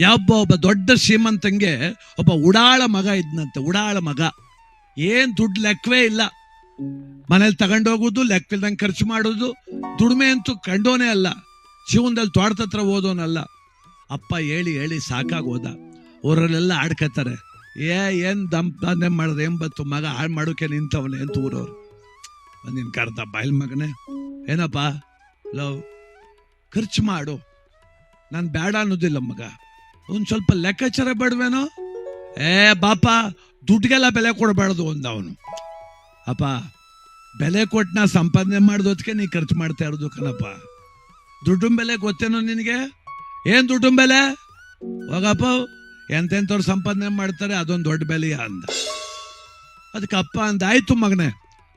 ಯಾವೊಬ್ಬ ಒಬ್ಬ ದೊಡ್ಡ ಶ್ರೀಮಂತಂಗೆ ಒಬ್ಬ ಉಡಾಳ ಮಗ ಇದ್ನಂತೆ, ಉಡಾಳ ಮಗ. ಏನ್ ದುಡ್ಡು ಲೆಕ್ಕವೇ ಇಲ್ಲ. ಮನೇಲಿ ತಗೊಂಡೋಗೋದು ಲೆಕ್ಕಲ್ದಂಗೆ ಖರ್ಚು ಮಾಡೋದು, ದುಡಿಮೆ ಅಂತೂ ಕಂಡೋನೇ ಅಲ್ಲ. ಜೀವನದಲ್ಲಿ ತೋಟದ ಹತ್ರ ಓದೋನಲ್ಲ. ಅಪ್ಪ ಹೇಳಿ ಹೇಳಿ ಸಾಕಾಗೋದ ಊರಲ್ಲೆಲ್ಲ ಆಡ್ಕತ್ತಾರೆ. ಏ, ಏನ್ ದಂಪನೆ ಮಾಡಿದ್ರೆ ಏನ್ ಬತ್ತು ಮಗ ಹಾಳು ಮಾಡೋಕೆ ನಿಂತವನೆ ಅಂತ ಊರವ್ರು. ನಿನ್ ಕರ್ದ ಬಾಯಲ್ ಮಗನೇ. ಏನಪ್ಪ? ಲವ್. ಖರ್ಚು ಮಾಡು. ನಾನು ಬೇಡ ಅನ್ನೋದಿಲ್ಲ ಮಗ. ಒಂದು ಸ್ವಲ್ಪ ಲೆಕ್ಕಾಚಾರ ಬೇಡವೇನೋ? ಏ, ಬಾಪ ದುಡ್ಡಿಗೆಲ್ಲ ಬೆಲೆ ಕೊಡಬಾರ್ದು ಅಂದ ಅವನು ಅಪ್ಪ, ಬೆಲೆ ಕೊಟ್ಟು ನಾ ಸಂಪಾದನೆ ಮಾಡಿದೋದಕ್ಕೆ ನೀ ಖರ್ಚು ಮಾಡ್ತಾ ಇರೋದು ಕಣಪ್ಪ. ದುಡ್ಡಿನ ಬೆಲೆ ಗೊತ್ತೇನೋ ನಿನಗೆ? ಏನ್ ದುಡ್ಡಿನ ಬೆಲೆ? ಹೋಗಪ್ಪ, ಎಂತೆಂಥವ್ರು ಸಂಪಾದನೆ ಮಾಡ್ತಾರೆ, ಅದೊಂದು ದೊಡ್ಡ ಬೆಲೆ ಅಂದ. ಅದಕ್ಕೆ ಅಪ್ಪ ಅಂದ, ಆಯ್ತು ಮಗನೇ,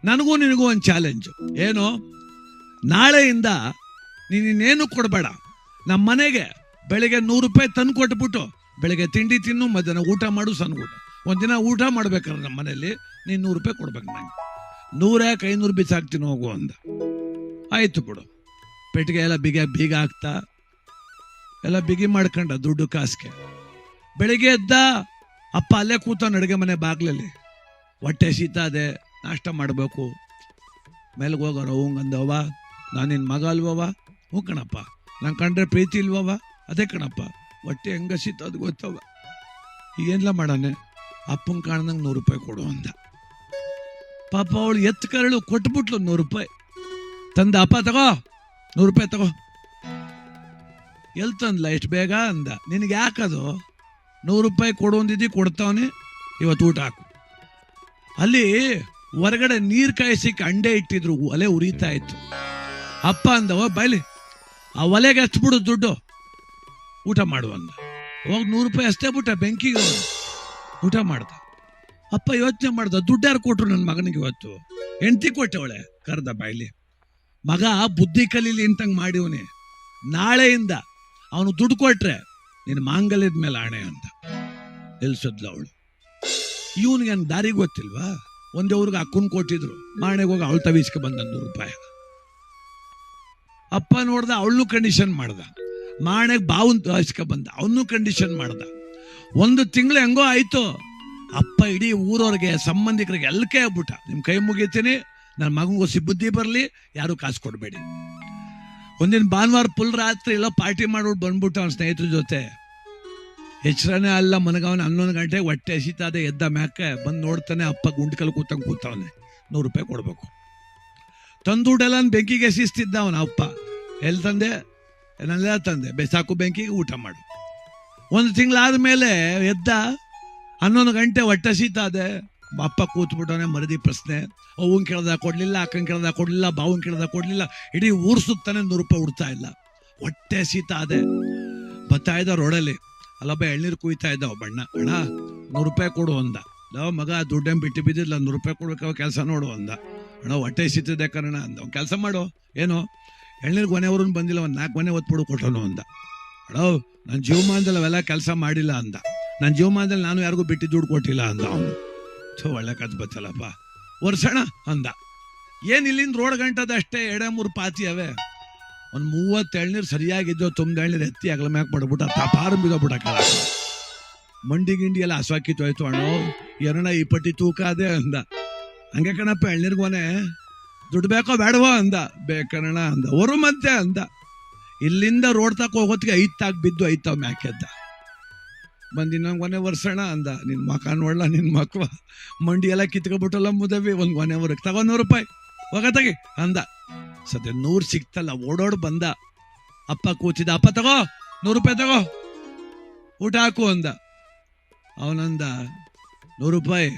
ನನಗೂ ನಿನಗೂ ಒಂದು ಚಾಲೆಂಜು ಏನು? ನಾಳೆಯಿಂದ ನೀನು ಇನ್ನೇನು ಕೊಡಬೇಡ. ನಮ್ಮ ಮನೆಗೆ ಬೆಳಿಗ್ಗೆ ನೂರು ರೂಪಾಯಿ ತಂದು ಕೊಟ್ಬಿಟ್ಟು ಬೆಳಿಗ್ಗೆ ತಿಂಡಿ ತಿನ್ನು, ಮಧ್ಯಾಹ್ನ ಊಟ ಮಾಡು, ಸಣ್ಣ ಊಟ. ಒಂದಿನ ಊಟ ಮಾಡ್ಬೇಕಾದ್ರೆ ನಮ್ಮ ಮನೆಯಲ್ಲಿ ನೀನು ನೂರು ರೂಪಾಯಿ ಕೊಡ್ಬೇಕು ನಂಗೆ. ನೂರ್ಯಾಕೆ ಐನೂರು ಬಿಸಾಕ್ತೀನಿ ಹೋಗು ಅಂದ. ಆಯಿತು ಬಿಡು. ಪೆಟ್ಟಿಗೆ ಎಲ್ಲ ಬಿಗಿ ಬೀಗ ಹಾಕ್ತಾ, ಎಲ್ಲ ಬಿಗಿ ಮಾಡ್ಕೊಂಡ ದುಡ್ಡು ಕಾಸಿಗೆ. ಬೆಳಿಗ್ಗೆ ಎದ್ದ ಅಪ್ಪ ಅಲ್ಲೇ ಕೂತಾನೆ ಅಡುಗೆ ಮನೆ ಬಾಗ್ಲಲ್ಲಿ. ಹೊಟ್ಟೆ ಶೀತ ಅದೇ, ನಾಷ್ಟ ಮಾಡಬೇಕು. ಮೇಲ್ಗೆ ಹೋಗೋರು ಹೂಂಗಂದವ ನಾನು ನಿನ್ನ ಮಗ ಅಲ್ವವ ಕಣಪ್ಪ, ನಂಗೆ ಕಂಡ್ರೆ ಪ್ರೀತಿ ಇಲ್ವವ ಅದೇ ಕಣಪ್ಪ, ಹೊಟ್ಟೆ ಹೆಂಗಸಿತ್ತು ಅದು ಗೊತ್ತವ ಈಗೇನಿಲ್ಲ ಮಾಡಾನೆ ಅಪ್ಪಂಗೆ ಕಾಣ್ದಂಗೆ ನೂರು ರೂಪಾಯಿ ಕೊಡು ಅಂದ. ಪಾಪ ಅವಳು ಎತ್ತು ಕರಳು ಕೊಟ್ಬಿಟ್ಲು ನೂರು ರೂಪಾಯಿ. ತಂದ ಅಪ್ಪ ತಗೋ, ನೂರು ರೂಪಾಯಿ ತಗೋ. ಎಲ್ಲಿ ತಂದ್ಲ? ಎಷ್ಟು ಬೇಗ ಅಂದ. ನಿನಗೆ ಯಾಕದು? ನೂರು ರೂಪಾಯಿ ಕೊಡು ಅಂದಿದ್ದಿ ಕೊಡ್ತಾವನೆ, ಇವತ್ತು ಊಟ ಹಾಕು. ಅಲ್ಲಿ ಹೊರಗಡೆ ನೀರು ಕಾಯಿಸಿಕ್ಕೆ ಅಂಡೆ ಇಟ್ಟಿದ್ರು, ಒಲೆ ಉರಿತಾ ಇತ್ತು. ಅಪ್ಪ ಅಂದವ, ಬೈಲಿ, ಆ ಒಲೆಗೆ ಹಚ್ಬಿಡು ದುಡ್ಡು. ಊಟ ಮಾಡು ಅಂದ. ಹೋಗಿ ನೂರು ರೂಪಾಯಿ ಅಷ್ಟೇ ಬಿಟ್ಟ ಬೆಂಕಿಗೆ ಊಟ ಮಾಡ್ದ. ಅಪ್ಪ ಯೋಚನೆ ಮಾಡ್ದ, ದುಡ್ಡು ಯಾರು ಕೊಟ್ರು ನನ್ನ ಮಗನಿಗೆ ಇವತ್ತು? ಹೆಂಡತಿ ಅವಳೆ ಕರ್ದ ಬಾಯ್ಲಿ. ಮಗ ಬುದ್ಧಿ ಕಲೀಲಿ ಅಂತಂಗೆ ಮಾಡಿವನೆ. ನಾಳೆಯಿಂದ ಅವನು ದುಡ್ಡು ಕೊಟ್ರೆ ನಿನ್ನ ಮಾಂಗಲ್ಯದ ಮೇಲೆ ಆಣೆ ಅಂತ ನಿಲ್ಸದ್ಲ ಅವಳು? ಇವನಿಗೆ ದಾರಿ ಗೊತ್ತಿಲ್ವಾ? ಒಂದೇ ಊರಿಗೆ ಅಕ್ಕನ್ ಕೊಟ್ಟಿದ್ರು. ಮಾಣೆಗೆ ಹೋಗಿ ಅವಳು ತವಿಸ್ಕೊ ಬಂದ ನೂರು ರೂಪಾಯಿ. ಅಪ್ಪ ನೋಡ್ದ, ಅವಳು ಕಂಡೀಷನ್ ಮಾಡ್ದ. ಮಾಣೆಗೆ ಬಾವನ್ ಬಂದ ಅವನು ಕಂಡೀಷನ್ ಮಾಡ್ದ. ಒಂದು ತಿಂಗಳು ಹೆಂಗೋ ಆಯ್ತು. ಅಪ್ಪ ಇಡೀ ಊರವ್ರಿಗೆ, ಸಂಬಂಧಿಕರಿಗೆ ಎಲ್ಕೆ ಆಗ್ಬಿಟ್ಟ. ನಿಮ್ಮ ಕೈ ಮುಗಿತೀನಿ ನನ್ನ ಮಗನಿಗೂ ಸಿಬ್ಬುದ್ದಿ ಬರಲಿ, ಯಾರು ಕಾಸು ಕೊಡಬೇಡಿ. ಒಂದಿನ ಭಾನುವಾರ ಪುಲ್ ರಾತ್ರಿ ಎಲ್ಲ ಪಾರ್ಟಿ ಮಾಡ್ಬಿಟ್ಟು ಬಂದ್ಬಿಟ್ಟು ಅವನ ಸ್ನೇಹಿತರ ಜೊತೆ. ಎಚ್ಚರನೇ ಅಲ್ಲ, ಮನಗವನ ಹನ್ನೊಂದು ಗಂಟೆಗೆ ಹೊಟ್ಟೆ ಹಸಿತಾದೆ ಎದ್ದ ಮ್ಯಾಕೆ ಬಂದು ನೋಡ್ತಾನೆ, ಅಪ್ಪ ಗುಂಡ್ಕಲ್ ಕೂತಂಗೆ ಕೂತವನೆ. ನೂರು ರೂಪಾಯಿ ಕೊಡಬೇಕು. ತಂದುಡೆಲ್ಲ ಬೆಂಕಿಗೆ ಎಸಿಸ್ತಿದ್ದ ಅವನ ಅಪ್ಪ. ಎಲ್ಲಿ ತಂದೆ? ನನ್ನೆಲ್ಲ ತಂದೆ. ಬೆಸಾಕು ಬೆಂಕಿಗೆ ಊಟ ಮಾಡು. ಒಂದು ತಿಂಗಳಾದ ಮೇಲೆ ಎದ್ದ, ಹನ್ನೊಂದು ಗಂಟೆ ಹೊಟ್ಟೆ ಅದೆ ಅಪ್ಪ ಕೂತ್ಬಿಟ್ಟವನೇ ಮರದಿ ಪ್ರಶ್ನೆ. ಅವ್ವನ್ ಕೇಳ್ದ ಕೊಡಲಿಲ್ಲ, ಅಕ್ಕನ ಕೇಳ್ದ ಕೊಡಲಿಲ್ಲ, ಬಾವನ್ ಕೇಳ್ದ ಕೊಡಲಿಲ್ಲ. ಇಡೀ ಊರ್ ಸುತ್ತಾನೆ ನೂರು ರೂಪಾಯಿ ಉಡ್ತಾ ಇಲ್ಲ. ಹೊಟ್ಟೆ ಶೀತ ಅದೇ ಬರ್ತಾ ಇದ್ದ ರೋಡಲ್ಲಿ. ಅಲ್ಲೊಬ್ಬ ಎಳ್ನೀರು ಕುಯ್ತಾ ಇದ್ದ ಬಣ್ಣ ಅಣ್ಣ. ನೂರು ರೂಪಾಯಿ ಕೊಡು ಅಂದ. ಲವ್ ಮಗ, ದುಡ್ಡೇನು ಬಿಟ್ಟು ಬಿದ್ದಿಲ್ಲ ನೂರು ರೂಪಾಯಿ ಕೊಡ್ಬೇಕು ಕೆಲಸ ನೋಡು ಅಂದ. ಅಣ್ಣ, ಹೊಟ್ಟೆ ಸೀತದೆ ಕಣ ಅಂದ. ಕೆಲಸ ಮಾಡು. ಏನು? ಎಳ್ನೀರು ಕೊನೆಯವ್ರನ್ನ ಬಂದಿಲ್ಲ, ಒಂದು ನಾಲ್ಕು ಮನೆ ಒತ್ಬಿಡು ಕೊಟ್ಟನು ಅಂದ. ಅಡೋ ನನ್ನ ಜೀವಮಾನದಲ್ಲಿ ಅವೆಲ್ಲ ಕೆಲಸ ಮಾಡಿಲ್ಲ ಅಂದ. ನನ್ನ ಜೀವಮಾನದಲ್ಲಿ ನಾನು ಯಾರಿಗೂ ಬಿಟ್ಟು ದುಡ್ಡು ಕೊಟ್ಟಿಲ್ಲ ಅಂದ ಅವನು. ಛೋ ಒಳ್ಳೆ ಕತ್ ಬತ್ತಲ್ಲಪ್ಪ. ವರ್ಷಣ ಅಂದ. ಏನ್ ಇಲ್ಲಿಂದ ರೋಡ್ ಗಂಟದ ಅಷ್ಟೇ ಎಡೆ ಮೂರು ಪಾತಿ ಅವೆ? ಒಂದು ಮೂವತ್ತು ಎಳ್ನೀರು ಸರಿಯಾಗಿದ್ದು ತುಂಬ ಎಳ್ನೀರು ಎತ್ತಿ ಅಗಲ ಮ್ಯಾಕ್ ಮಾಡ್ಬಿಟ್ಟ ಪಾರು ಬಿದ್ದೋಗ್ಬಿಟ್ಟ ಕೆಳ ಮಂಡಿ ಗಿಂಡಿ ಎಲ್ಲ ಹಸ್ವಾಕಿತ್ತು ಆಯ್ತು ಅಣ್ಣ ಎರಡ ಈ ಪಟ್ಟಿ ತೂಕ ಅದೇ ಅಂದ. ಹಂಗೆ ಕಣಪ್ಪ ಎಳ್ನೀರ್ಗೋನೆ ದುಡ್ಡು ಬೇಕೋ ಬೇಡವೋ ಅಂದ. ಬೇಕಣ್ಣ ಅಂದ. ಅವರು ಮತ್ತೆ ಅಂದ. ಇಲ್ಲಿಂದ ರೋಡ್ ತಕ್ಕ ಹೋಗೋತ್ತಿಗೆ ಐದು ಬಿದ್ದು ಐತಾವ್ ಮ್ಯಾಕೆದ್ದ ಬಂದು ಇನ್ನೊಂದು ಕೊನೆ ವರ್ಷಣ ಅಂದ. ನಿನ್ನ ಮಕ ನೋಡ್ಲ ನಿನ್ನ ಮಕ್ವ ಮಂಡಿ ಎಲ್ಲ ಕಿತ್ಕೊಬಿಟ್ಟಲ್ಲ ಮುದವಿ. ಒಂದು ಕೊನೆವರೆಗೆ ತಗೋ ನೂರು ರೂಪಾಯಿ. ಹೋಗ ತಗಿ ಅಂದ. ಸದ್ಯ ನೂರು ಸಿಕ್ತಲ್ಲ, ಓಡೋಡ್ ಬಂದ. ಅಪ್ಪ ಕೂತಿದ್ದ ಅಪ್ಪ ತಗೋ, ನೂರು ರೂಪಾಯಿ ತಗೋ. ಊಟ ಹಾಕು ಅಂದ. ಅವನಂದ, ನೂರು ರೂಪಾಯಿ,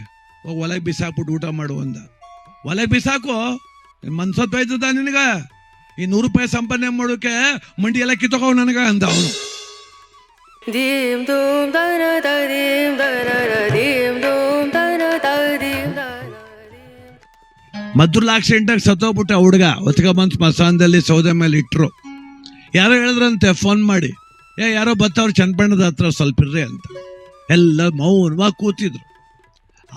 ಹೋಗಿ ಒಲೆಗೆ ಬಿಸಾಕ್ಬಿಟ್ಟು ಊಟ ಮಾಡು ಅಂದ. ಒಲೆಗೆ ಬಿಸಾಕು? ಮನ್ಸೊತ್ತಾಯ್ತದ ನಿನಗ? ಈ ನೂರು ರೂಪಾಯಿ ಸಂಪಾದನೆ ಮಾಡೋಕೆ ಮಂಡಿ ಎಲ್ಲ ಕಿತ್ತಕೋ ನನಗ ಅಂದ ಅವನು. na dim. ಮದ್ರಲ್ಲಿ ಆಕ್ಸಿಡೆಂಟಾಗಿ ಸತ್ತೋಗ್ಬಿಟ್ಟ ಹುಡುಗ. ಒತ್ಕ ಬಂದ್ ಸ್ಮಶಾನದಲ್ಲಿ ಸೌದೆ ಮೇಲೆ ಇಟ್ರು. ಯಾರೋ ಹೇಳಿದ್ರಂತೆ ಫೋನ್ ಮಾಡಿ. ಏ ಯಾರೋ ಬತ್ತವ್ರು ಚನ್ನಪಣ್ಣದ ಹತ್ರ ಸ್ವಲ್ಪ ಇರ್ರಿ ಅಂತ. ಎಲ್ಲ ಮೌನವಾಗಿ ಕೂತಿದ್ರು.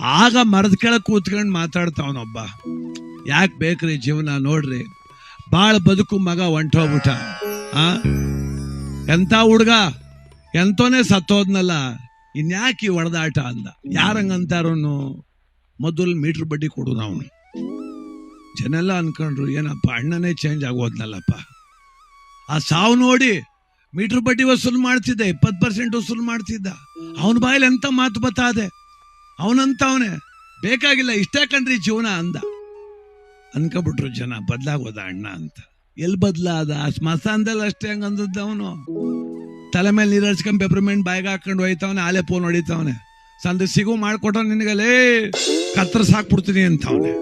ಆಗ ಮರದ ಕೆಳಗೆ ಕೂತ್ಕೊಂಡು ಮಾತಾಡ್ತಾವನೊಬ್ಬ. ಯಾಕೆ ಬೇಕ್ರಿ ಜೀವನ ನೋಡ್ರಿ? ಭಾಳ ಬದುಕು ಮಗ ಹೊಂಟೋಗ್ಬಿಟ್ಟ ಆ? ಎಂಥ ಹುಡುಗ? ಎಂತೋನೇ ಸತ್ತೋದ್ನಲ್ಲ. ಇನ್ಯಾಕೆ ಹೊಡೆದಾಟ ಅಂದ. ಯಾರಂಗಂತಾರನು? ಮೊದಲು ಮೀಟ್ರ್ ಬಡ್ಡಿ ಕೊಡು ಅವನು. ಜನ ಎಲ್ಲ ಅನ್ಕೊಂಡ್ರು, ಏನಪ್ಪ, ಅಣ್ಣನೇ ಚೇಂಜ್ ಆಗೋದ್ನಲ್ಲಪ್ಪ. ಆ ಸಾವು ನೋಡಿ ಮೀಟ್ರ್ ಬಡ್ಡಿ ವಸೂಲು ಮಾಡ್ತಿದ್ದೆ, ಇಪ್ಪತ್ತು ಪರ್ಸೆಂಟ್ ವಸೂಲು ಮಾಡ್ತಿದ್ದ. ಅವನ ಬಾಯಲ್ಲಿ ಎಂತ ಮಾತು ಬತ್ತಾದೆ? ಅವನಂತವನೇ ಬೇಕಾಗಿಲ್ಲ, ಇಷ್ಟೇ ಕಣ್ರಿ ಜೀವನ ಅಂದ. ಅನ್ಕೊಬಿಟ್ರು ಜನ, ಬದಲಾಗೋದ ಅಣ್ಣ ಅಂತ. ಎಲ್ಲಿ ಬದಲಾದ? ಸ್ಮಶಾನದಲ್ಲಿ ಅಷ್ಟೇ ಹಂಗ ಅಂದದ್ದು ಅವನು. ತಲೆ ಮೇಲೆ ನೀರು ಹಚ್ಕೊಂಡ್ ಪೆಪ್ರಮೆಂಟ್ ಬಾಯ್ಗೆ ಹಾಕೊಂಡು ಹೋಯ್ತವನೆ, ಆಲೆ ಫೋನ್ ಹೊಡಿತಾವನೆ. ಸಂದ ಸಿಗು ಮಾಡ್ಕೊಟ್ಟವ್ ನಿನಗಲೇ ಕತ್ರ ಸಾಕ್ಬಿಡ್ತೀನಿ ಅಂತವನೆ.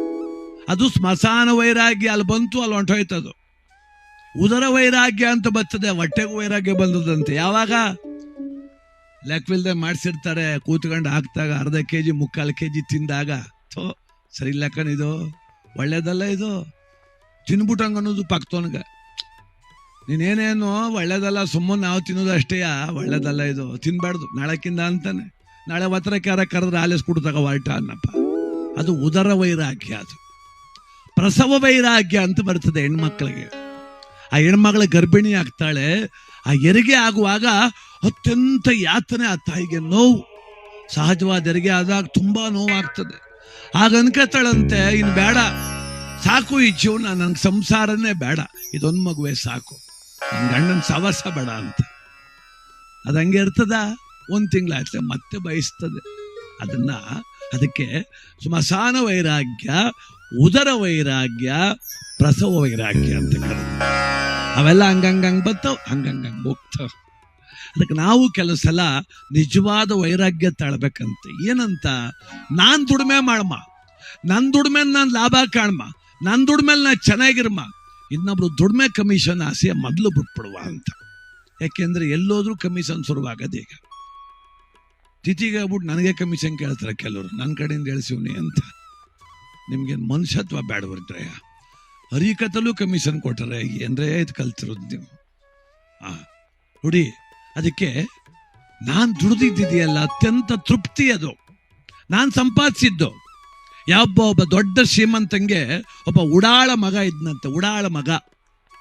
ಅದು ಸ್ಮಶಾನ ವೈರಾಗ್ಯ, ಅಲ್ಲಿ ಬಂತು, ಅಲ್ಲಿ ಹೊಂಟೋಯ್ತದು. ಉದರ ವೈರಾಗ್ಯ ಅಂತ ಬರ್ತದೆ, ಹೊಟ್ಟೆಗೂ ವೈರಾಗ್ಯ ಬಂದದಂತೆ. ಯಾವಾಗ? ಲೆಕ್ಕವಿಲ್ದೆ ಮಾಡಿಸಿರ್ತಾರೆ, ಕೂತ್ಕೊಂಡು ಹಾಕ್ದಾಗ ಅರ್ಧ ಕೆ ಜಿ ಮುಕ್ಕಾಲು ಕೆ ಜಿ ತಿಂದಾಗ ಸರಿ ಲೆಕ್ಕನ ಇದು ಒಳ್ಳೇದಲ್ಲ ಇದು? ತಿನ್ಬಿಟ್ಟಂಗ ಅನ್ನೋದು ಪಕ್ತವನ್ಗೆ ನೀನೇನೇನು ಒಳ್ಳೇದಲ್ಲ, ಸುಮ್ಮನೆ ನಾವು ತಿನ್ನೋದು ಅಷ್ಟೇ ಒಳ್ಳೇದಲ್ಲ ಇದು. ತಿನ್ಬಾರ್ದು ನಾಳೆಕಿಂದ ಅಂತಾನೆ. ನಾಳೆ ಒತ್ತರಕ್ಕಾರ ಕರೆದ್ರೆ ಆಲಿಸ್ಬಿಡ್ತಾಗ ಹೊರಟ ಅನ್ನಪ್ಪ. ಅದು ಉದರ ವೈರಾಗ್ಯ ಅದು. ಪ್ರಸವ ವೈರಾಗ್ಯ ಅಂತ ಬರ್ತದೆ ಹೆಣ್ಮಕ್ಳಿಗೆ. ಆ ಹೆಣ್ಮಗಳ ಗರ್ಭಿಣಿ ಆಗ್ತಾಳೆ, ಆ ಹೆರಿಗೆ ಆಗುವಾಗ ಅತ್ಯಂತ ಯಾತನೆ ಆ ತಾಯಿಗೆ ನೋವು. ಸಹಜವಾದ ಎರಿಗೆ ಆದಾಗ ತುಂಬಾ ನೋವಾಗ್ತದೆ. ಆಗ ಅನ್ಕೋತಾಳಂತೆ ಇನ್ನು ಬೇಡ. ಸಾಕು ಈ ಜೀವನ ನನ್ಗೆ ಸಂಸಾರನೇ ಬೇಡ. ಇದೊಂದು ಮಗುವೆ ಸಾಕು. ನನ್ನ ಗಂಡನ ಸವಸ ಬೇಡ ಅಂತ. ಅದು ಹಂಗೆ ಇರ್ತದ? ಒಂದು ತಿಂಗಳಾಗ್ತದೆ ಮತ್ತೆ ಬಯಸ್ತದೆ. ಅದನ್ನ ಅದಕ್ಕೆ ಸ್ಮಶಾನ ವೈರಾಗ್ಯ, ಉದರ ವೈರಾಗ್ಯ, ಪ್ರಸವ ವೈರಾಗ್ಯ ಅಂತ ಕರೆದು ಅವೆಲ್ಲ ಹಂಗಂಗಂಗೆ ಬರ್ತಾವ ಹಂಗಂಗಂಗೆ ಹೋಗ್ತಾವ. ಅದಕ್ಕೆ ನಾವು ಕೆಲವು ಸಲ ನಿಜವಾದ ವೈರಾಗ್ಯ ತಾಳ್ಬೇಕಂತ. ಏನಂತ? ನಾನು ದುಡಿಮೆ ಮಾಡಮ್ಮ ನನ್ನ ದುಡಿಮೆ ನಾನು ಲಾಭ ಕಾಣ್ಮ. ನನ್ನ ದುಡ್ಮೇಲೆ ನಾ ಚೆನ್ನಾಗಿರ್ಮ. ಇನ್ನೊಬ್ರು ದುಡ್ಮೆ ಕಮಿಷನ್ ಆಸೆ ಮೊದಲು ಬಿಟ್ಬಿಡುವ ಅಂತ. ಯಾಕೆಂದ್ರೆ ಎಲ್ಲೋದ್ರೂ ಕಮಿಷನ್ ಶುರುವಾಗದೆ ಈಗ. ತಿಥಿಗೆ ಆಗ್ಬಿಟ್ಟು ನನಗೆ ಕಮಿಷನ್ ಕೇಳ್ತಾರೆ ಕೆಲವರು. ನನ್ನ ಕಡೆಯಿಂದ ಹೇಳ್ಸಿವ್ನಿ ಅಂತ. ನಿಮ್ಗೇನು ಮನುಷ್ಯತ್ವ ಬೇಡವರಿದ್ರೆ ಹರಿಕತಲ್ಲೂ ಕಮಿಷನ್ ಕೊಟ್ಟರೆ ಅಂದರೆ ಇದು ಕಲ್ತಿರೋದು ನೀವು. ಹಾಂ ನೋಡಿ, ಅದಕ್ಕೆ ನಾನು ದುಡ್ದಿದ್ದಿದೆಯಲ್ಲ, ಅತ್ಯಂತ ತೃಪ್ತಿ ಅದು. ನಾನು ಸಂಪಾದಿಸಿದ್ದು. ಯಾವೊಬ್ಬ ಒಬ್ಬ ದೊಡ್ಡ ಶ್ರೀಮಂತಂಗೆ ಒಬ್ಬ ಉಡಾಳ ಮಗ ಇದ್ನಂತೆ, ಉಡಾಳ ಮಗ.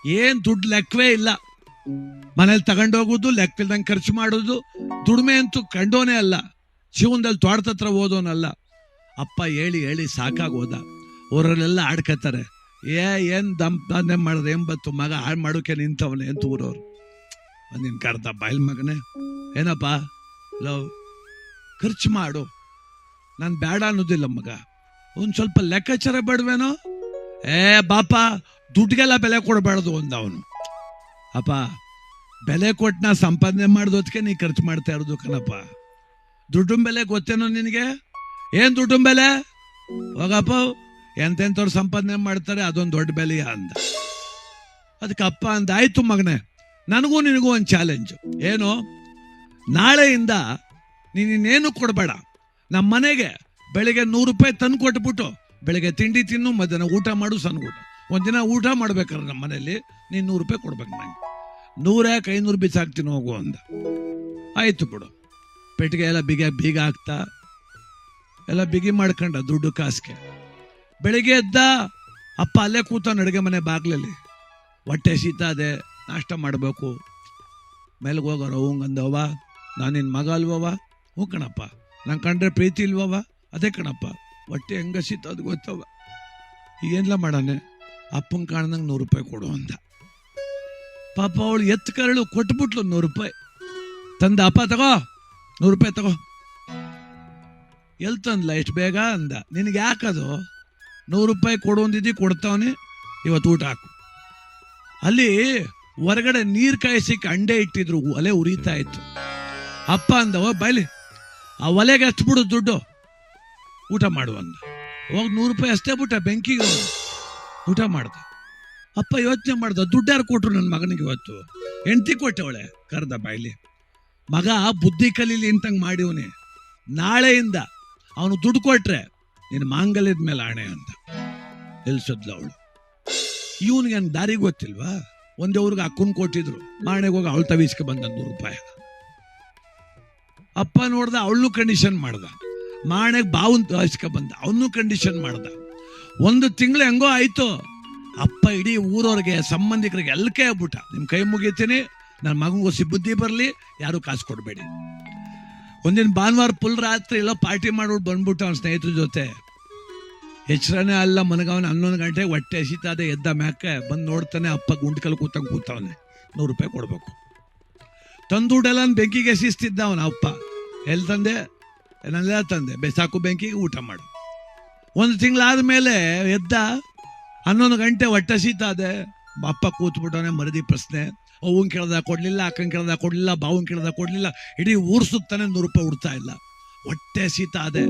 ಏನ್ ದುಡ್ಡು ಲೆಕ್ಕವೇ ಇಲ್ಲ. ಮನೇಲಿ ತಗೊಂಡೋಗೋದು ಲೆಕ್ಕವಿಲ್ದಂಗೆ ಖರ್ಚು ಮಾಡೋದು, ದುಡಿಮೆ ಅಂತೂ ಕಂಡೋನೇ ಅಲ್ಲ. ಜೀವನದಲ್ಲಿ ತೋಟದ ಓದೋನಲ್ಲ ಅಪ್ಪ ಹೇಳಿ ಹೇಳಿ ಸಾಕಾಗೋದ ಊರಲ್ಲೆಲ್ಲ ಆಡ್ಕೋತಾರೆ ಏ, ಏನ್ ದಂಪಾನೆ ಮಾಡಿದ್ರೆ ಎಂಬತ್ತು ಮಗ ಹಾಳು ಮಾಡೋಕೆ ನಿಂತವನೆ ಅಂತ ಊರವ್ರು. ನಿನ್ ಕರ್ದ ಬಯಲ್ ಮಗನೇ. ಏನಪ್ಪ ಲವ್? ಖರ್ಚು ಮಾಡು. ನಾನು ಬೇಡ ಅನ್ನೋದಿಲ್ಲ ಮಗ. ಒಂದ್ ಸ್ವಲ್ಪ ಲೆಕ್ಕಾಚಾರ ಬೇಡವೇನೋ? ಏ, ಬಾಪ ದುಡ್ಡಿಗೆಲ್ಲ ಬೆಲೆ ಕೊಡಬಾರ್ದು ಅಂದ ಅವನು ಅಪ್ಪ, ಬೆಲೆ ಕೊಟ್ಟು ನಾ ಸಂಪಾದನೆ ಮಾಡಿದೋದಕ್ಕೆ ನೀ ಖರ್ಚು ಮಾಡ್ತಾ ಇರೋದು ಕಣಪ್ಪ. ದುಡ್ಡು ಬೆಲೆ ಗೊತ್ತೇನೋ ನಿನಗೆ? ಏನ್ ದುಡ್ಡಿನ ಬೆಲೆ? ಹೋಗಪ್ಪ, ಎಂತೆಂಥವ್ರು ಸಂಪಾದನೆ ಮಾಡ್ತಾರೆ, ಅದೊಂದು ದೊಡ್ಡ ಬೆಲೆ ಅಂದ. ಅದಕ್ಕೆ ಅಪ್ಪ ಅಂದ, ಆಯ್ತು ಮಗನೇ, ನನಗೂ ನಿನಗೂ ಒಂದು ಚಾಲೆಂಜ್ ಏನು? ನಾಳೆಯಿಂದ ನೀನು ಇನ್ನೇನು ಕೊಡಬೇಡ. ನಮ್ಮ ಮನೆಗೆ ಬೆಳಿಗ್ಗೆ ನೂರು ರೂಪಾಯಿ ತಂದು ಕೊಟ್ಬಿಟ್ಟು ಬೆಳಿಗ್ಗೆ ತಿಂಡಿ ತಿನ್ನು, ಮಧ್ಯಾಹ್ನ ಊಟ ಮಾಡು, ಸಣ್ಣ ಊಟ. ಒಂದಿನ ಊಟ ಮಾಡ್ಬೇಕಾದ್ರೆ ನಮ್ಮ ಮನೇಲಿ ನೀನು ನೂರು ರೂಪಾಯಿ ಕೊಡ್ಬೇಕು ನಂಗೆ. ನೂರ್ಯಾಕೆ ಐನೂರು ಬಿಸಾಕ್ತೀನಿ ಹೋಗು ಅಂದ. ಆಯ್ತು ಬಿಡು. ಪೆಟ್ಟಿಗೆ ಎಲ್ಲ ಬಿಗಿ ಬೀಗ ಹಾಕ್ತಾ, ಎಲ್ಲ ಬಿಗಿ ಮಾಡ್ಕೊಂಡ ದುಡ್ಡು ಕಾಸಿಗೆ. ಬೆಳಿಗ್ಗೆ ಎದ್ದ ಅಪ್ಪ ಅಲ್ಲೇ ಕೂತಾನೆ ಅಡುಗೆ ಮನೆ ಬಾಗ್ಲಲ್ಲಿ, ಹೊಟ್ಟೆ ಶೀತ ಅದೆ, ನಾಷ್ಟ ಮಾಡಬೇಕು. ಮೇಲ್ಗೆ ಹೋಗೋರು ಹೂಂಗಂದವ ನಾನು ನಿನ್ನ ಮಗ ಅಲ್ವವ ಹ್ಞೂ ಕಣಪ್ಪ, ನಂಗೆ ಕಂಡ್ರೆ ಪ್ರೀತಿ ಇಲ್ವವ ಅದೇ ಕಣಪ್ಪ, ಹೊಟ್ಟೆ ಹೆಂಗ ಶೀತ ಅದು ಗೊತ್ತವ. ಈಗೇನಿಲ್ಲ ಮಾಡಾನೆ ಅಪ್ಪಂಗೆ ಕಾಣ್ದಂಗೆ ನೂರು ರೂಪಾಯಿ ಕೊಡು ಅಂದ. ಪಾಪ ಅವಳು ಎತ್ತು ಕರಳು ಕೊಟ್ಬಿಟ್ಲು ನೂರು ರೂಪಾಯಿ. ತಂದ ಅಪ್ಪ ತಗೋ, ನೂರು ರೂಪಾಯಿ ತಗೋ. ಎಲ್ ತಂದ್ಲ? ಎಷ್ಟು ಬೇಗ ಅಂದ. ನಿನಗೆ ಯಾಕದು ನೂರು ರೂಪಾಯಿ ಕೊಡು ಅಂದಿದ್ದಿ ಕೊಡ್ತಾವನೆ ಇವತ್ತು ಊಟ ಹಾಕು. ಅಲ್ಲಿ ಹೊರಗಡೆ ನೀರು ಕಾಯಿಸಿಕ್ಕೆ ಅಂಡೆ ಇಟ್ಟಿದ್ರು, ಒಲೆ ಉರಿತಾ ಇತ್ತು. ಅಪ್ಪ ಅಂದವ ಬೈಲಿ, ಆ ಒಲೆಗೆ ಹಚ್ಬಿಡು ದುಡ್ಡು. ಊಟ ಮಾಡು ಅವಾಗ ನೂರು ರೂಪಾಯಿ ಅಷ್ಟೇ ಬಿಟ್ಟ ಬೆಂಕಿಗೆ ಊಟ ಮಾಡ್ದ. ಅಪ್ಪ ಯೋಚನೆ ಮಾಡ್ದ, ದುಡ್ಡು ಯಾರು ಕೊಟ್ರು ನನ್ನ ಮಗನಿಗೆ ಇವತ್ತು? ಹೆಂಡತಿ ಅವಳೆ ಕರ್ದ ಬಾಯ್ಲಿ. ಮಗ ಬುದ್ಧಿ ಕಲೀಲಿ ಅಂತಂಗೆ ಮಾಡಿವನೆ. ನಾಳೆಯಿಂದ ಅವನು ದುಡ್ಡು ಕೊಟ್ರೆ ನಿನ್ನ ಮಾಂಗಲ್ಯದ ಮೇಲೆ ಆಣೆ ಅಂತ. ಎಲ್ಸದ್ಲು ಅವಳು. ಇವನಿಗೆ ದಾರಿ ಗೊತ್ತಿಲ್ವಾ? ಒಂದೇ ಊರಿಗೆ ಅಕ್ಕನ್ ಕೊಟ್ಟಿದ್ರು. ಮಾಣೆಗೆ ಹೋಗಿ ಅವಳು ತವಿಸ್ಕೆ ಬಂದ ನೂರು ರೂಪಾಯಿ. ಅಪ್ಪ ನೋಡ್ದ ಅವಳು ಕಂಡೀಷನ್ ಮಾಡ್ದ. ಮಾಣೆಗೆ ಬಾವನ್ ಬಂದ ಅವನು ಕಂಡೀಷನ್ ಮಾಡ್ದ. ಒಂದು ತಿಂಗಳು ಹೆಂಗೋ ಆಯ್ತು. ಅಪ್ಪ ಇಡೀ ಊರವ್ರಿಗೆ, ಸಂಬಂಧಿಕರಿಗೆ ಎಲ್ಲ ಕೈ ಆಗ್ಬಿಟ್ಟ. ನಿಮ್ಮ ಕೈ ಮುಗಿತೀನಿ ನನ್ನ ಮಗನಿಗೋಸಿ ಬುದ್ಧಿ ಬರಲಿ, ಯಾರು ಕಾಸು ಕೊಡಬೇಡಿ. ಒಂದಿನ ಭಾನುವಾರ ಫುಲ್ ರಾತ್ರಿ ಎಲ್ಲ ಪಾರ್ಟಿ ಮಾಡ್ಬಿಟ್ಟು ಬಂದ್ಬಿಟ್ಟು ಅವ್ನ ಸ್ನೇಹಿತರ ಜೊತೆ. ಎಚ್ಚರನೇ ಅಲ್ಲ, ಮನಗವನ ಹನ್ನೊಂದು ಗಂಟೆ ಹೊಟ್ಟೆ ಹಸಿತಾದೆ ಎದ್ದ ಮ್ಯಾಕೆ ಬಂದು ನೋಡ್ತಾನೆ, ಅಪ್ಪ ಗುಂಡ್ಕಲ್ ಕೂತಂಗೆ ಕೂತವನೆ. ನೂರು ರೂಪಾಯಿ ಕೊಡಬೇಕು. ತಂದೂಡೆಲ್ಲ ಬೆಂಕಿಗೆ ಎಸಿಸ್ತಿದ್ದ ಅವನ ಅಪ್ಪ. ಎಲ್ಲಿ ತಂದೆ? ನನ್ನೆಲ್ಲ ತಂದೆ, ಬೆಸಾಕು ಬೆಂಕಿಗೆ ಊಟ ಮಾಡು. ಒಂದು ತಿಂಗಳಾದ ಮೇಲೆ ಎದ್ದ, ಹನ್ನೊಂದು ಗಂಟೆ ಹೊಟ್ಟೆ ಅದೇ ಅಪ್ಪ ಕೂತ್ಬಿಟ್ಟವನೇ ಮರದಿ ಪ್ರಶ್ನೆ ಅವ್ವನ್ ಕೇಳ್ದ ಕೊಡ್ಲಿಲ್ಲ, ಅಕ್ಕನ್ ಕೇಳ್ದ ಕೊಡ್ಲಿಲ್ಲ, ಬಾವನ್ ಕೇಳ್ದ ಕೊಡ್ಲಿಲ್ಲ, ಇಡೀ ಊರ್ ಸುತ್ತಾನೆ ನೂರು ರೂಪಾಯಿ ಉಡ್ತಾ ಇಲ್ಲ. ಹೊಟ್ಟೆ ಸೀತಾದೆ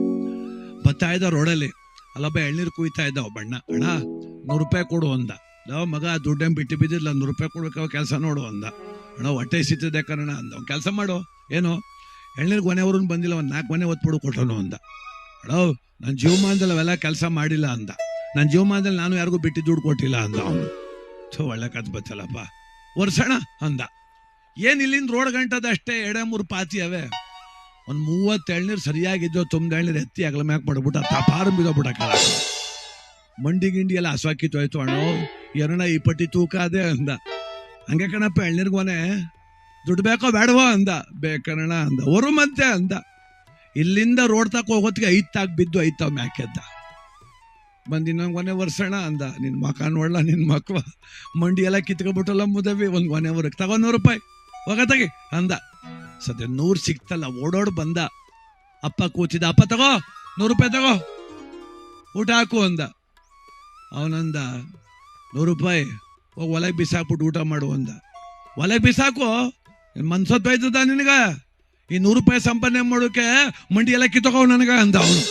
ಬರ್ತಾ ಇದ್ದ ರೋಡಲ್ಲಿ. ಅಲ್ಲೊಬ್ಬ ಎಳ್ನೀರು ಕುಯ್ತಾ ಇದ್ದ ಬಣ್ಣ ಅಣ್ಣ. ನೂರು ರೂಪಾಯಿ ಕೊಡು, ಅಂದ. ಲೋ ಮಗ, ದುಡ್ಡೇನು ಬಿಟ್ಟು ಬಿದ್ದಿಲ್ಲ ನೂರು ರೂಪಾಯಿ ಕೊಡ್ಬೇಕು, ಕೆಲಸ ನೋಡು, ಅಂದ. ಅಣ್ಣ, ಹೊಟ್ಟೆ ಸೀತದೆ ಕಣ ಅಂದ. ಕೆಲಸ ಮಾಡು. ಏನು? ಎಳ್ನೀರು ಕೊನೆಯವ್ರನ್ನ ಬಂದಿಲ್ಲ, ಒಂದು ನಾಲ್ಕು ಮನೆ ಒತ್ಬಿಡು ಕೊಟ್ಟನು ಅಂದ. ಅಡೋ ನನ್ನ ಜೀವಮಾನದಲ್ಲಿ ಅವೆಲ್ಲ ಕೆಲಸ ಮಾಡಿಲ್ಲ ಅಂದ. ನನ್ನ ಜೀವಮಾನದಲ್ಲಿ ನಾನು ಯಾರಿಗೂ ಬಿಟ್ಟು ದುಡ್ಡು ಕೊಟ್ಟಿಲ್ಲ ಅಂದ ಅವನು. ಒಳ್ಳೆ ಕತ್ ಬತ್ತಲ್ಲಪ್ಪ. ವರ್ಷಣ ಅಂದ. ಏನು ಇಲ್ಲಿಂದ ರೋಡ್ ಗಂಟದಷ್ಟೇ ಎಡೆ ಮೂರು ಪಾತಿ ಅವೆ? ಒಂದು ಮೂವತ್ತು ಎಳ್ನೀರು ಸರಿಯಾಗಿದ್ದೋ ತುಂಬ ಎಳ್ನೀರು ಎತ್ತಿ ಅಗಲ ಮ್ಯಾಕ್ ಮಾಡ್ಬಿಟ್ಟ ತಪಾರು ಬಿದ್ದೋಗ್ಬಿಟ್ಟ ಮಂಡಿ ಗಿಂಡಿ ಎಲ್ಲ ಹಸ್ವಾಕಿತ್ತು ಆಯ್ತು ಅಣ್ಣ ಎರಡ ಈ ಪಟ್ಟಿ ತೂಕ ಅದೇ ಅಂದ. ಹಂಗೆ ಕಣಪ್ಪ ಎಳ್ನೀರ್ಗೋನೆ ದುಡ್ಡು ಬೇಕೋ ಬೇಡವೋ ಅಂದ. ಬೇಕಣ್ಣ ಅಂದ. ಅವರು ಮತ್ತೆ ಅಂದ. ಇಲ್ಲಿಂದ ರೋಡ್ ತಕ್ಕ ಹೋಗೋತ್ತಿಗೆ ಐದು ತಾಕ್ ಬಿದ್ದು ಮ್ಯಾಕೆ ಮ್ಯಾಕೆದ್ದ ಬಂದು ಇನ್ನೊಂದು ಕೊನೆ ವರ್ಷಣ ಅಂದ. ನಿನ್ನ ಮಕ ನೋಡ್ಲ ನಿನ್ನ ಮಕ್ವ ಮಂಡಿ ಎಲ್ಲ ಕಿತ್ಕೊಬಿಟ್ಟಲ್ಲ ಮುದವಿ. ಒಂದು ವರ್ಗ ತಗೋ ನೂರು ರೂಪಾಯಿ. ಹೋಗ ತಗಿ ಅಂದ. ಸದ್ಯ ನೂರು ಸಿಕ್ತಲ್ಲ, ಓಡೋಡ್ ಬಂದ. ಅಪ್ಪ ಕೂತಿದ್ದ, ಅಪ್ಪ ತಗೋ, ನೂರು ರೂಪಾಯಿ ತಗೋ. ಊಟ ಹಾಕು ಅಂದ. ಅವನಂದ, ನೂರು ರೂಪಾಯಿ, ಹೋಗಿ ಒಲೆಗೆ ಬಿಸಾಕ್ಬಿಟ್ಟು ಊಟ ಮಾಡು ಅಂದ. ಒಲೆಗೆ ಬಿಸಾಕು? ಮನ್ಸೊತ್ತಾಯ್ತದ ನಿನಗ? ಈ ನೂರು ರೂಪಾಯಿ ಸಂಪಾದನೆ ಮಾಡೋಕೆ ಮಂಡಿ ಎಲ್ಲ ಕಿತ್ತಕೋ ನನಗ ಅಂದ ಅವನು.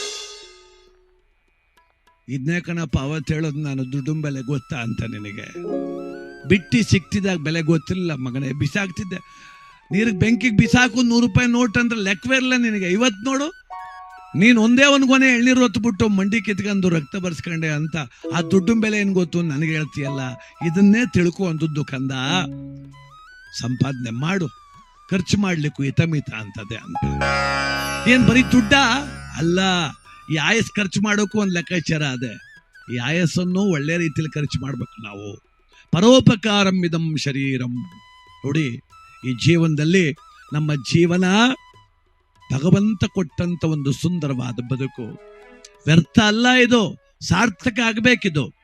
ಇದನ್ನೇ ಕಣಪ್ಪ, ಅವತ್ತು ಹೇಳೋದು ನಾನು ದುಡ್ಡಿನ ಬೆಲೆ ಗೊತ್ತಾ ಅಂತ ನಿನಗೆ? ಬಿಟ್ಟಿ ಸಿಕ್ತಿದಾಗ ಬೆಲೆ ಗೊತ್ತಿರಲಿಲ್ಲ ಮಗನೇ, ಬಿಸಾಕ್ತಿದ್ದೆ. ನೀರಿಗೆ ಬೆಂಕಿಗೆ ಬಿಸಾಕು ನೂರು ರೂಪಾಯಿ ನೋಟ್ ಅಂದ್ರೆ ಲೆಕ್ಕವೇ ಇರಲ್ಲ ನಿನಗೆ. ಇವತ್ತು ನೋಡು, ನೀನು ಒಂದೇ ಒಂದು ಕೊನೆ ಎಳ್ನೀರು ಹೊತ್ಬಿಟ್ಟು ಮಂಡಿ ಕಿತ್ಕೊಂಡು ರಕ್ತ ಬರ್ಸ್ಕೊಂಡೆ ಅಂತ ಆ ದುಡ್ಡಿನ ಬೆಲೆ ಏನು ಗೊತ್ತು ನನಗೆ ಹೇಳ್ತೀಯಲ್ಲ? ಇದನ್ನೇ ತಿಳ್ಕೊ ಅಂದದ್ದು ಕಂದ. ಸಂಪಾದನೆ ಮಾಡು, ಖರ್ಚು ಮಾಡ್ಲಿಕ್ಕೂ ಹಿತಮಿತ ಅಂತದೆ ಅಂತ. ಏನ್ ಬರೀ ದುಡ್ಡ? ಅಲ್ಲ, ಈ ಆಯಸ್ ಖರ್ಚು ಮಾಡೋಕ್ಕೂ ಒಂದು ಲೆಕ್ಕಾಚಾರ ಅದೇ. ಈ ಆಯಸ್ಸನ್ನು ಒಳ್ಳೆ ರೀತಿಯಲ್ಲಿ ಖರ್ಚು ಮಾಡ್ಬೇಕು ನಾವು. ಪರೋಪಕಾರಂ ಇದಂ ಶರೀರಂ. ನೋಡಿ, ಈ ಜೀವನದಲ್ಲಿ ನಮ್ಮ ಜೀವನ ಭಗವಂತ ಕೊಟ್ಟಂತ ಒಂದು ಸುಂದರವಾದ ಬದುಕು. ವ್ಯರ್ಥ ಅಲ್ಲ ಇದು, ಸಾರ್ಥಕ ಆಗ್ಬೇಕಿದು.